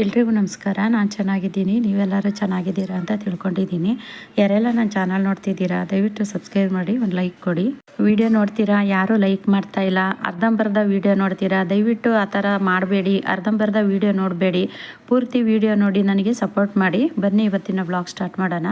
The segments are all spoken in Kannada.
ಎಲ್ರಿಗೂ ನಮಸ್ಕಾರ. ನಾನು ಚೆನ್ನಾಗಿದ್ದೀನಿ. ನೀವೆಲ್ಲರೂ ಚೆನ್ನಾಗಿದ್ದೀರಾ ಅಂತ ತಿಳ್ಕೊಂಡಿದ್ದೀನಿ. ಯಾರೆಲ್ಲ ನನ್ನ ಚಾನಲ್ ನೋಡ್ತಿದ್ದೀರಾ, ದಯವಿಟ್ಟು ಸಬ್ಸ್ಕ್ರೈಬ್ ಮಾಡಿ, ಒಂದು ಲೈಕ್ ಕೊಡಿ. ವಿಡಿಯೋ ನೋಡ್ತೀರಾ? ಯಾರೂ ಲೈಕ್ ಮಾಡ್ತಾ ಇಲ್ಲ. ಅರ್ಧಂಬರ್ಧ ವಿಡಿಯೋ ನೋಡ್ತೀರಾ? ದಯವಿಟ್ಟು ಆ ಥರ ಮಾಡಬೇಡಿ. ಅರ್ಧಂಬರ್ಧ ವಿಡಿಯೋ ನೋಡಬೇಡಿ. ಪೂರ್ತಿ ವಿಡಿಯೋ ನೋಡಿ ನನಗೆ ಸಪೋರ್ಟ್ ಮಾಡಿ. ಬನ್ನಿ, ಇವತ್ತಿನ ಬ್ಲಾಗ್ ಸ್ಟಾರ್ಟ್ ಮಾಡೋಣ.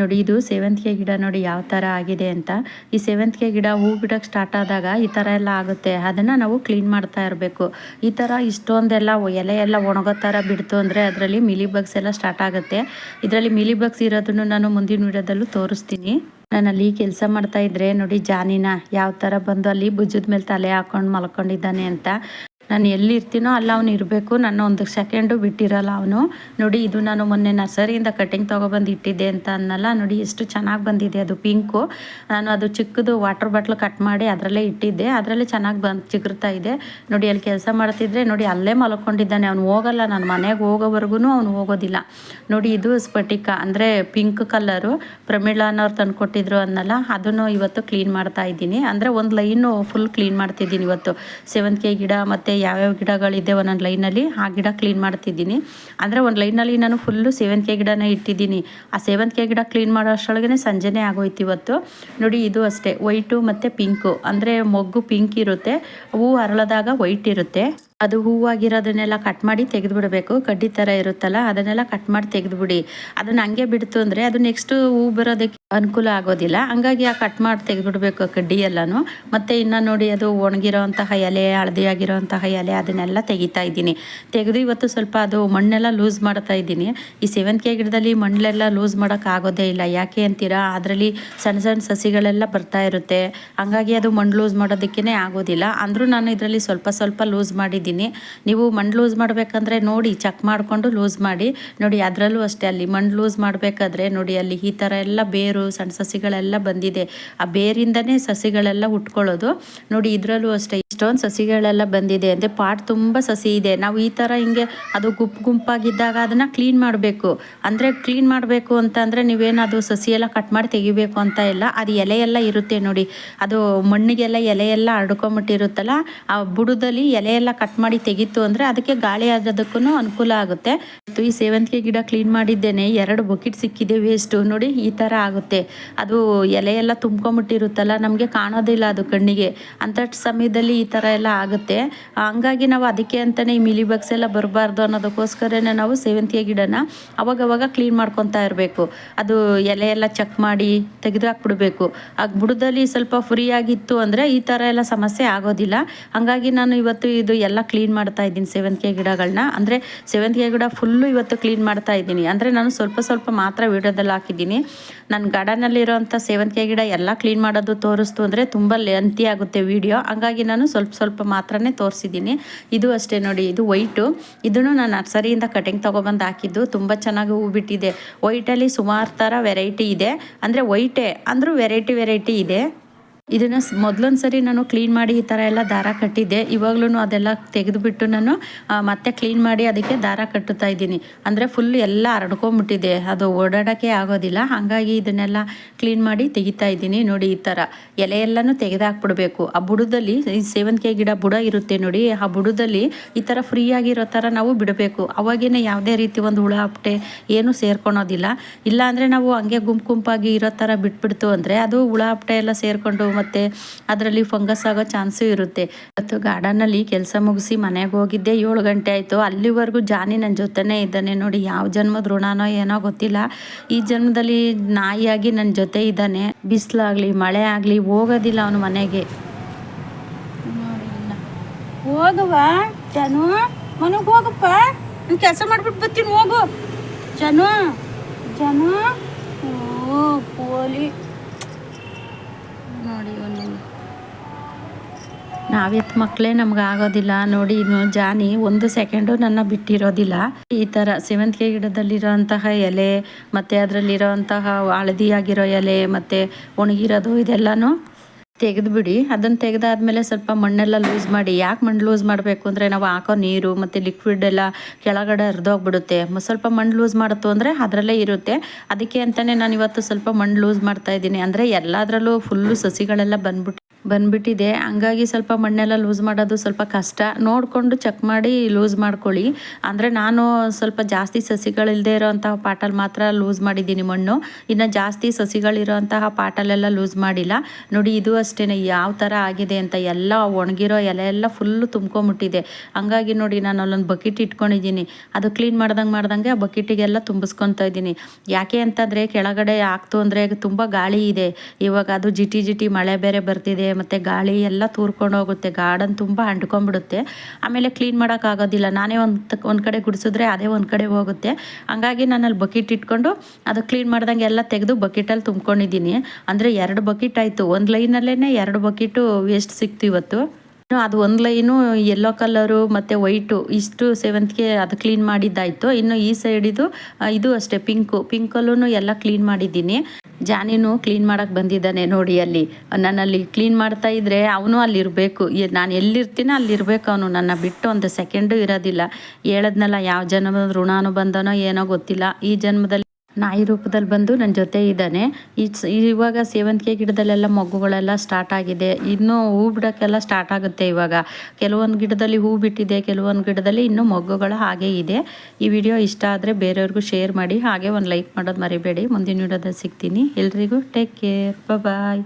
ನೋಡಿ, ಇದು ಸೇವಂತಿಗೆ ಗಿಡ ನೋಡಿ ಯಾವ ಥರ ಆಗಿದೆ ಅಂತ. ಈ ಸೇವಂತಿಗೆ ಗಿಡ ಹೂ ಬಿಡೋಕ್ಕೆ ಸ್ಟಾರ್ಟ್ ಆದಾಗ ಈ ಥರ ಎಲ್ಲ ಆಗುತ್ತೆ. ಅದನ್ನು ನಾವು ಕ್ಲೀನ್ ಮಾಡ್ತಾ ಇರಬೇಕು. ಈ ಥರ ಇಷ್ಟೊಂದೆಲ್ಲ ಎಲೆ ಎಲ್ಲ ಒಣಗೋ ಥರ ಬಿಡ್ತು ಅಂದರೆ ಅದರಲ್ಲಿ ಮಿಲಿ ಬಗ್ಸ್ ಎಲ್ಲ ಸ್ಟಾರ್ಟ್ ಆಗುತ್ತೆ. ಇದರಲ್ಲಿ ಮಿಲಿ ಬಗ್ಸ್ ಇರೋದನ್ನು ನಾನು ಮುಂದಿನ ವಿಡಿಯೋದಲ್ಲೂ ತೋರಿಸ್ತೀನಿ. ನಾನು ಅಲ್ಲಿ ಕೆಲಸ ಮಾಡ್ತಾ ಇದ್ರೆ ನೋಡಿ ಜಾನಿನ ಯಾವ ಥರ ಬಂದು ಅಲ್ಲಿ ಭುಜದ ಮೇಲೆ ತಲೆ ಹಾಕೊಂಡು ಮಲ್ಕೊಂಡಿದ್ದಾನೆ ಅಂತ. ನಾನು ಎಲ್ಲಿರ್ತೀನೋ ಅಲ್ಲಿ ಅವನು ಇರಬೇಕು. ನನ್ನ ಒಂದು ಸೆಕೆಂಡು ಬಿಟ್ಟಿರಲ್ಲ ಅವನು. ನೋಡಿ, ಇದು ನಾನು ಮೊನ್ನೆ ನರ್ಸರಿಯಿಂದ ಕಟಿಂಗ್ ತೊಗೊಬಂದು ಇಟ್ಟಿದ್ದೆ ಅಂತ ಅನ್ನಲ್ಲ. ನೋಡಿ, ಎಷ್ಟು ಚೆನ್ನಾಗಿ ಬಂದಿದೆ ಅದು ಪಿಂಕು ನಾನು ಅದು ಚಿಕ್ಕದು ವಾಟರ್ ಬಾಟ್ಲ್ ಕಟ್ ಮಾಡಿ ಅದರಲ್ಲೇ ಇಟ್ಟಿದ್ದೆ. ಅದರಲ್ಲೇ ಚೆನ್ನಾಗಿ ಬಂದು ಚಿಗುರ್ತಾ ಇದೆ. ನೋಡಿ, ಅಲ್ಲಿ ಕೆಲಸ ಮಾಡ್ತಿದ್ರೆ ನೋಡಿ, ಅಲ್ಲೇ ಮಲ್ಕೊಂಡಿದ್ದಾನೆ. ಅವ್ನು ಹೋಗಲ್ಲ. ನಾನು ಮನೆಗೆ ಹೋಗೋವರೆಗೂ ಅವನು ಹೋಗೋದಿಲ್ಲ. ನೋಡಿ, ಇದು ಸ್ಫಟಿಕ, ಅಂದರೆ ಪಿಂಕ್ ಕಲ್ಲರು ಪ್ರಮೀಳಾ ಅನ್ನೋರು ತಂದು ಕೊಟ್ಟಿದ್ರು ಅನ್ನಲ್ಲ. ಅದನ್ನು ಇವತ್ತು ಕ್ಲೀನ್ ಮಾಡ್ತಾ ಇದ್ದೀನಿ. ಅಂದರೆ ಒಂದು ಲೈನು ಫುಲ್ ಕ್ಲೀನ್ ಮಾಡ್ತಿದ್ದೀನಿ ಇವತ್ತು. ಸೇವಂತಿಗೆ ಗಿಡ ಮತ್ತು ಯಾವ್ಯಾವ ಗಿಡಗಳಿದೆ ಒಂದೊಂದು ಲೈನಲ್ಲಿ ಆ ಗಿಡ ಕ್ಲೀನ್ ಮಾಡ್ತಿದ್ದೀನಿ. ಅಂದರೆ ಒಂದು ಲೈನಲ್ಲಿ ನಾನು ಫುಲ್ಲು ಸೇವಂತಿಗೆ ಗಿಡನ ಇಟ್ಟಿದ್ದೀನಿ. ಆ ಸೇವಂತಿಗೆ ಗಿಡ ಕ್ಲೀನ್ ಮಾಡೋ ಅಷ್ಟರೊಳಗೆ ಸಂಜೆನೇ ಆಗೋಯ್ತು ಇವತ್ತು. ನೋಡಿ ಇದು ಅಷ್ಟೇ ವೈಟು ಮತ್ತು ಪಿಂಕು ಅಂದರೆ ಮೊಗ್ಗು ಪಿಂಕ್ ಇರುತ್ತೆ ಹೂವು ಅರಳದಾಗ ವೈಟ್ ಇರುತ್ತೆ. ಅದು ಹೂವಾಗಿರೋದನ್ನೆಲ್ಲ ಕಟ್ ಮಾಡಿ ತೆಗೆದುಬಿಡಬೇಕು. ಕಡ್ಡಿ ಥರ ಇರುತ್ತಲ್ಲ, ಅದನ್ನೆಲ್ಲ ಕಟ್ ಮಾಡಿ ತೆಗೆದುಬಿಡಿ. ಅದನ್ನು ಹಂಗೆ ಬಿಡ್ತು ಅಂದರೆ ಅದು ನೆಕ್ಸ್ಟ್ ಹೂ ಬರೋದಕ್ಕೆ ಅನುಕೂಲ ಆಗೋದಿಲ್ಲ. ಹಂಗಾಗಿ ಆ ಕಟ್ ಮಾಡಿ ತೆಗೆದುಬಿಡ್ಬೇಕು ಕಡ್ಡಿ ಎಲ್ಲನೂ. ಮತ್ತು ಇನ್ನು ನೋಡಿ ಅದು ಒಣಗಿರೋವಂತಹ ಎಲೆ, ಹಳದಿ ಆಗಿರೋವಂತಹ ಎಲೆ ಅದನ್ನೆಲ್ಲ ತೆಗಿತಾ ಇದ್ದೀನಿ. ತೆಗೆದು ಇವತ್ತು ಸ್ವಲ್ಪ ಅದು ಮಣ್ಣೆಲ್ಲ ಲೂಸ್ ಮಾಡ್ತಾ ಇದ್ದೀನಿ. ಈ ಸೇವಂತಿಗೆ ಗಿಡದಲ್ಲಿ ಮಣ್ಣೆಲ್ಲ ಲೂಸ್ ಮಾಡೋಕ್ಕಾಗೋದೇ ಇಲ್ಲ. ಯಾಕೆ ಅಂತೀರಾ? ಅದರಲ್ಲಿ ಸಣ್ಣ ಸಣ್ಣ ಸಸಿಗಳೆಲ್ಲ ಬರ್ತಾ ಇರುತ್ತೆ. ಹಂಗಾಗಿ ಅದು ಮಣ್ಣು ಲೂಸ್ ಮಾಡೋದಕ್ಕೇ ಆಗೋದಿಲ್ಲ. ಅಂದರೂ ನಾನು ಇದರಲ್ಲಿ ಸ್ವಲ್ಪ ಸ್ವಲ್ಪ ಲೂಸ್ ಮಾಡಿದ್ದೀನಿ. ನೀವು ಮಣ್ಣು ಲೂಸ್ ಮಾಡಬೇಕಂದ್ರೆ ನೋಡಿ ಚೆಕ್ ಮಾಡಿಕೊಂಡು ಲೂಸ್ ಮಾಡಿ. ನೋಡಿ, ಅದರಲ್ಲೂ ಅಷ್ಟೇ ಅಲ್ಲಿ ಮಣ್ಣು ಲೂಸ್ ಮಾಡಬೇಕಾದ್ರೆ ನೋಡಿ, ಅಲ್ಲಿ ಈ ಥರ ಎಲ್ಲ ಬೇರು ಸಣ್ಣ ಸಸಿಗಳೆಲ್ಲ ಬಂದಿದೆ. ಆ ಬೇರಿಂದನೇ ಸಸಿಗಳೆಲ್ಲ ಉಟ್ಕೊಳ್ಳೋದು. ನೋಡಿ, ಇದರಲ್ಲೂ ಅಷ್ಟೇ ಇಷ್ಟೊಂದು ಸಸಿಗಳೆಲ್ಲ ಬಂದಿದೆ ಅಂದರೆ ಪಾಟ್ ತುಂಬ ಸಸಿ ಇದೆ. ನಾವು ಈ ಥರ ಹಿಂಗೆ ಅದು ಗುಂಪು ಗುಂಪಾಗಿದ್ದಾಗ ಅದನ್ನು ಕ್ಲೀನ್ ಮಾಡಬೇಕು. ಅಂದರೆ ಕ್ಲೀನ್ ಮಾಡಬೇಕು ಅಂತ ಅಂದರೆ ನೀವೇನದು ಸಸಿ ಎಲ್ಲ ಕಟ್ ಮಾಡಿ ತೆಗಿಬೇಕು ಅಂತ ಇಲ್ಲ. ಅದು ಎಲೆ ಎಲ್ಲ ಇರುತ್ತೆ ನೋಡಿ. ಅದು ಮಣ್ಣಿಗೆಲ್ಲ ಎಲೆ ಎಲ್ಲ ಆ ಬುಡದಲ್ಲಿ ಎಲೆ ಎಲ್ಲ ಕಟ್ ಮಾಡಿ ತೆಗಿತು ಅಂದರೆ ಅದಕ್ಕೆ ಗಾಳಿ ಆಗೋದಕ್ಕೂ ಅನುಕೂಲ ಆಗುತ್ತೆ. ಮತ್ತು ಈ ಸೇವಂತಿಗೆ ಗಿಡ ಕ್ಲೀನ್ ಮಾಡಿದ್ದೇನೆ. ಎರಡು ಬಕೆಟ್ ಸಿಕ್ಕಿದೆ ವೇಸ್ಟು ನೋಡಿ, ಈ ಥರ ಆಗುತ್ತೆ. ಅದು ಎಲೆ ಎಲ್ಲ ತುಂಬ್ಕೊಂಬಿಟ್ಟಿರುತ್ತಲ್ಲ, ನಮಗೆ ಕಾಣೋದಿಲ್ಲ ಅದು ಕಣ್ಣಿಗೆ. ಅಂಥ ಸಮಯದಲ್ಲಿ ಈ ಥರ ಎಲ್ಲ ಆಗುತ್ತೆ. ಹಂಗಾಗಿ ನಾವು ಅದಕ್ಕೆ ಅಂತಲೇ ಈ ಮಿಲಿ ಬಗ್ಸ್ ಎಲ್ಲ ಬರಬಾರ್ದು ಅನ್ನೋದಕ್ಕೋಸ್ಕರನೇ ನಾವು ಸೇವಂತಿಗೆ ಗಿಡನ ಅವಾಗವಾಗ ಕ್ಲೀನ್ ಮಾಡ್ಕೊತಾ ಇರಬೇಕು. ಅದು ಎಲೆ ಎಲ್ಲ ಚೆಕ್ ಮಾಡಿ ತೆಗೆದು ಹಾಕ್ಬಿಡ್ಬೇಕು ಆ ಬುಡದಲ್ಲಿ ಸ್ವಲ್ಪ ಫ್ರೀ ಆಗಿತ್ತು ಅಂದರೆ ಈ ಥರ ಎಲ್ಲ ಸಮಸ್ಯೆ ಆಗೋದಿಲ್ಲ. ಹಂಗಾಗಿ ನಾನು ಇವತ್ತು ಇದು ಎಲ್ಲ ಕ್ಲೀನ್ ಮಾಡ್ತಾ ಇದ್ದೀನಿ ಸೇವಂತಿಗೆ ಗಿಡಗಳನ್ನ ಅಂದರೆ ಸೇವಂತಿಗೆ ಗಿಡ ಫುಲ್ಲು ಇವತ್ತು ಕ್ಲೀನ್ ಮಾಡ್ತಾ ಇದ್ದೀನಿ. ಅಂದರೆ ನಾನು ಸ್ವಲ್ಪ ಸ್ವಲ್ಪ ಮಾತ್ರ ವಿಡಿಯೋದಲ್ಲಿ ಹಾಕಿದ್ದೀನಿ. ನನ್ನ ಗಾರ್ಡನಲ್ಲಿರೋಂಥ ಸೇವಂತಿಗೆ ಗಿಡ ಎಲ್ಲ ಕ್ಲೀನ್ ಮಾಡೋದು ತೋರಿಸ್ತು ಅಂದರೆ ತುಂಬ ಲೆಂತಿ ಆಗುತ್ತೆ ವಿಡಿಯೋ ಹಂಗಾಗಿ ನಾನು ಸ್ವಲ್ಪ ಸ್ವಲ್ಪ ಮಾತ್ರನೇ ತೋರಿಸಿದ್ದೀನಿ. ಇದು ಅಷ್ಟೇ ನೋಡಿ, ಇದು ವೈಟು ಇದನ್ನು ನಾನು ನರ್ಸರಿಯಿಂದ ಕಟಿಂಗ್ ತೊಗೊಬಂದು ಹಾಕಿದ್ದು. ತುಂಬ ಚೆನ್ನಾಗಿ ಹೂ ಬಿಟ್ಟಿದೆ. ವೈಟಲ್ಲಿ ಸುಮಾರು ಥರ ವೆರೈಟಿ ಇದೆ. ಅಂದರೆ ವೈಟೇ ಅಂದರೂ ವೆರೈಟಿ ವೆರೈಟಿ ಇದೆ. ಇದನ್ನು ಮೊದಲೊಂದು ಸರಿ ನಾನು ಕ್ಲೀನ್ ಮಾಡಿ ಈ ಥರ ಎಲ್ಲ ದಾರ ಕಟ್ಟಿದ್ದೆ. ಇವಾಗ್ಲೂ ಅದೆಲ್ಲ ತೆಗೆದುಬಿಟ್ಟು ನಾನು ಮತ್ತೆ ಕ್ಲೀನ್ ಮಾಡಿ ಅದಕ್ಕೆ ದಾರ ಕಟ್ಟುತ್ತಾ ಇದ್ದೀನಿ. ಅಂದರೆ ಫುಲ್ ಎಲ್ಲ ಹರಡ್ಕೊಂಬಿಟ್ಟಿದೆ ಅದು ಓಡಾಡೋಕ್ಕೆ ಆಗೋದಿಲ್ಲ. ಹಾಗಾಗಿ ಇದನ್ನೆಲ್ಲ ಕ್ಲೀನ್ ಮಾಡಿ ತೆಗಿತಾ ಇದ್ದೀನಿ ನೋಡಿ ಈ ಥರ ಎಲೆ ಎಲ್ಲನೂ ತೆಗೆದಾಕ್ಬಿಡ್ಬೇಕು. ಆ ಬುಡದಲ್ಲಿ, ಈ ಸೇವಂತಿಗೆ ಗಿಡ ಬುಡ ಇರುತ್ತೆ ನೋಡಿ, ಆ ಬುಡದಲ್ಲಿ ಈ ಥರ ಫ್ರೀ ಆಗಿರೋ ಥರ ನಾವು ಬಿಡಬೇಕು. ಅವಾಗೇನೆ ಯಾವುದೇ ರೀತಿ ಒಂದು ಹುಳ ಹಪ್ಟೆ ಏನೂ ಸೇರ್ಕೊಳೋದಿಲ್ಲ. ಇಲ್ಲ ಅಂದರೆ ನಾವು ಹಂಗೆ ಗುಂಪು ಗುಂಪಾಗಿ ಇರೋ ಥರ ಬಿಟ್ಬಿಡ್ತು ಅಂದರೆ ಅದು ಹುಳ ಹಪ್ಟೆ ಎಲ್ಲ ಸೇರಿಕೊಂಡು ಮತ್ತು ಅದರಲ್ಲಿ ಫಂಗಸ್ ಆಗೋ ಚಾನ್ಸು ಇರುತ್ತೆ. ಮತ್ತು ಗಾರ್ಡನಲ್ಲಿ ಕೆಲಸ ಮುಗಿಸಿ ಮನೆಗೆ ಹೋಗಿದ್ದೆ, ಏಳು ಗಂಟೆ ಆಯಿತು. ಅಲ್ಲಿವರೆಗೂ ಜಾನಿ ನನ್ನ ಜೊತೆನೇ ಇದ್ದಾನೆ ನೋಡಿ, ಯಾವ ಜನ್ಮದ ಋಣನೋ ಏನೋ ಗೊತ್ತಿಲ್ಲ. ಈ ಜನ್ಮದಲ್ಲಿ ನಾಯಿಯಾಗಿ ನನ್ನ ಜೊತೆ ಇದ್ದಾನೆ. ಬಿಸಿಲಾಗಲಿ, ಮಳೆ ಆಗಲಿ, ಹೋಗೋದಿಲ್ಲ ಅವನು ಮನೆಗೆ. ಹೋಗವ ಮನೆಗೆ ಹೋಗಪ್ಪ. ನಾನು ಕೆಲಸ ಮಾಡ್ಬಿಟ್ಟು ಬರ್ತೀನಿ, ಹೋಗು. ಜನ ಜನ ಓ, ಪೋಲಿ. ನಾವೆತ್ ಮಕ್ಕಳೇ ನಮ್ಗೆ ಆಗೋದಿಲ್ಲ. ನೋಡಿ ಜಾನಿ ಒಂದು ಸೆಕೆಂಡು ನನ್ನ ಬಿಟ್ಟಿರೋದಿಲ್ಲ. ಈ ಥರ ಸೇವಂತಿಗೆ ಗಿಡದಲ್ಲಿರೋಂತಹ ಎಲೆ, ಮತ್ತು ಅದರಲ್ಲಿರೋಂತಹ ಆಗಿರೋ ಎಲೆ, ಮತ್ತು ಒಣಗಿರೋದು ಇದೆಲ್ಲನೂ ತೆಗೆದುಬಿಡಿ ಅದನ್ನು ತೆಗೆದಾದ್ಮೇಲೆ ಸ್ವಲ್ಪ ಮಣ್ಣೆಲ್ಲ ಲೂಸ್ ಮಾಡಿ, ಯಾಕೆ ಮಣ್ಣು ಲೂಸ್ ಮಾಡಬೇಕು ಅಂದರೆ ನಾವು ಹಾಕೋ ನೀರು ಮತ್ತು ಲಿಕ್ವಿಡ್ ಎಲ್ಲ ಕೆಳಗಡೆ ಹರಿದೋಗ್ಬಿಡುತ್ತೆ. ಸ್ವಲ್ಪ ಮಣ್ಣು ಲೂಸ್ ಮಾಡುತ್ತು ಅಂದರೆ ಅದರಲ್ಲೇ ಇರುತ್ತೆ. ಅದಕ್ಕೆ ಅಂತಲೇ ನಾನು ಇವತ್ತು ಸ್ವಲ್ಪ ಮಣ್ಣು ಲೂಸ್ ಮಾಡ್ತಾ ಇದ್ದೀನಿ. ಅಂದರೆ ಎಲ್ಲದರಲ್ಲೂ ಫುಲ್ಲು ಸಸಿಗಳೆಲ್ಲ ಬಂದ್ಬಿಟ್ಟು ಬಂದ್ಬಿಟ್ಟಿದೆ. ಹಂಗಾಗಿ ಸ್ವಲ್ಪ ಮಣ್ಣೆಲ್ಲ ಲೂಸ್ ಮಾಡೋದು ಸ್ವಲ್ಪ ಕಷ್ಟ. ನೋಡಿಕೊಂಡು ಚೆಕ್ ಮಾಡಿ ಲೂಸ್ ಮಾಡ್ಕೊಳ್ಳಿ. ಅಂದರೆ ನಾನು ಸ್ವಲ್ಪ ಜಾಸ್ತಿ ಸಸಿಗಳಿಲ್ಲದೆ ಇರೋಂತಹ ಪಾಟಲ್ಲಿ ಮಾತ್ರ ಲೂಸ್ ಮಾಡಿದ್ದೀನಿ ಮಣ್ಣು. ಇನ್ನು ಜಾಸ್ತಿ ಸಸಿಗಳಿರೋಂತಹ ಪಾಟಲೆಲ್ಲ ಲೂಸ್ ಮಾಡಿಲ್ಲ. ನೋಡಿ, ಇದು ಅಷ್ಟೇ ಯಾವ ಥರ ಆಗಿದೆ ಅಂತ ಎಲ್ಲ ಒಣಗಿರೋ ಎಲೆ ಎಲ್ಲ ಫುಲ್ಲು ತುಂಬ್ಕೊಂಬಿಟ್ಟಿದೆ ಹಂಗಾಗಿ ನೋಡಿ, ನಾನು ಅಲ್ಲೊಂದು ಬಕೆಟ್ ಇಟ್ಕೊಂಡಿದ್ದೀನಿ. ಅದು ಕ್ಲೀನ್ ಮಾಡ್ದಂಗೆ ಮಾಡ್ದಂಗೆ ಆ ಬಕೆಟಿಗೆಲ್ಲ ತುಂಬಿಸ್ಕೊತಾ ಇದ್ದೀನಿ. ಯಾಕೆ ಅಂತಂದರೆ ಕೆಳಗಡೆ ಆಗ್ತು ಅಂದರೆ ತುಂಬ ಗಾಳಿ ಇದೆ. ಇವಾಗ ಅದು ಜಿಟಿ ಜಿಟಿ ಮಳೆ ಬೇರೆ ಬರ್ತಿದೆ. ಮತ್ತು ಗಾಳಿ ಎಲ್ಲ ತೂರ್ಕೊಂಡು ಹೋಗುತ್ತೆ. ಗಾರ್ಡನ್ ತುಂಬ ಅಂಟ್ಕೊಂಡ್ಬಿಡುತ್ತೆ. ಆಮೇಲೆ ಕ್ಲೀನ್ ಮಾಡೋಕ್ಕಾಗೋದಿಲ್ಲ. ನಾನೇ ಒಂದು ಒಂದು ಕಡೆ ಗುಡಿಸಿದ್ರೆ ಅದೇ ಒಂದು ಕಡೆ ಹೋಗುತ್ತೆ. ಹಂಗಾಗಿ ನಾನು ಬಕೆಟ್ ಇಟ್ಕೊಂಡು ಅದು ಕ್ಲೀನ್ ಮಾಡ್ದಂಗೆ ಎಲ್ಲ ತೆಗೆದು ಬಕೆಟಲ್ಲಿ ತುಂಬ್ಕೊಂಡಿದ್ದೀನಿ. ಅಂದರೆ ಎರಡು ಬಕೆಟ್ ಆಯಿತು. ಒಂದು ಲೈನಲ್ಲೇ ಎರಡು ಬಕೆಟು ವೇಸ್ಟ್ ಸಿಕ್ತು ಇವತ್ತು. ಇನ್ನು ಅದು ಒಂದು ಲೈನು ಯೆಲ್ಲೋ ಕಲರು ಮತ್ತು ವೈಟು ಇಷ್ಟು ಸೆವೆಂತ್ಗೆ ಅದು ಕ್ಲೀನ್ ಮಾಡಿದ್ದಾಯಿತು. ಇನ್ನು ಈ ಸೈಡಿದು ಇದು ಅಷ್ಟೇ ಪಿಂಕು. ಪಿಂಕಲ್ಲೂ ಎಲ್ಲ ಕ್ಲೀನ್ ಮಾಡಿದ್ದೀನಿ. ಜಾನಿನು ಕ್ಲೀನ್ ಮಾಡಕ್ಕೆ ಬಂದಿದ್ದಾನೆ ನೋಡಿ ಅಲ್ಲಿ. ನನ್ನಲ್ಲಿ ಕ್ಲೀನ್ ಮಾಡ್ತಾ ಇದ್ರೆ ಅವನು ಅಲ್ಲಿರಬೇಕು. ನಾನು ಎಲ್ಲಿರ್ತೀನೋ ಅಲ್ಲಿರ್ಬೇಕು ಅವನು. ನನ್ನ ಬಿಟ್ಟು ಒಂದು ಸೆಕೆಂಡು ಇರೋದಿಲ್ಲ. ಹೇಳದ್ನಲ್ಲ, ಯಾವ ಜನ್ಮದ ಋಣಾನು ಬಂದನೋ ಏನೋ ಗೊತ್ತಿಲ್ಲ. ಈ ಜನ್ಮದಲ್ಲಿ ನಾಯಿ ರೂಪದಲ್ಲಿ ಬಂದು ನನ್ನ ಜೊತೆ ಇದ್ದಾನೆ. ಈ ಇವಾಗ ಸೇವಂತಿಗೆ ಗಿಡದಲ್ಲೆಲ್ಲ ಮೊಗ್ಗುಗಳೆಲ್ಲ ಸ್ಟಾರ್ಟ್ ಆಗಿದೆ. ಇನ್ನೂ ಹೂ ಬಿಡೋಕ್ಕೆಲ್ಲ ಸ್ಟಾರ್ಟ್ ಆಗುತ್ತೆ ಇವಾಗ. ಕೆಲವೊಂದು ಗಿಡದಲ್ಲಿ ಹೂ ಬಿಟ್ಟಿದೆ, ಕೆಲವೊಂದು ಗಿಡದಲ್ಲಿ ಇನ್ನೂ ಮೊಗ್ಗುಗಳು ಹಾಗೆ ಇದೆ. ಈ ವಿಡಿಯೋ ಇಷ್ಟ ಆದರೆ ಬೇರೆಯವ್ರಿಗೂ ಶೇರ್ ಮಾಡಿ, ಹಾಗೆ ಒಂದು ಲೈಕ್ ಮಾಡೋದು ಮರಿಬೇಡಿ. ಮುಂದಿನ ವಿಡಿಯೋದಲ್ಲಿ ಸಿಗ್ತೀನಿ. ಎಲ್ರಿಗೂ ಟೇಕ್ ಕೇರ್ ಬಾಯ್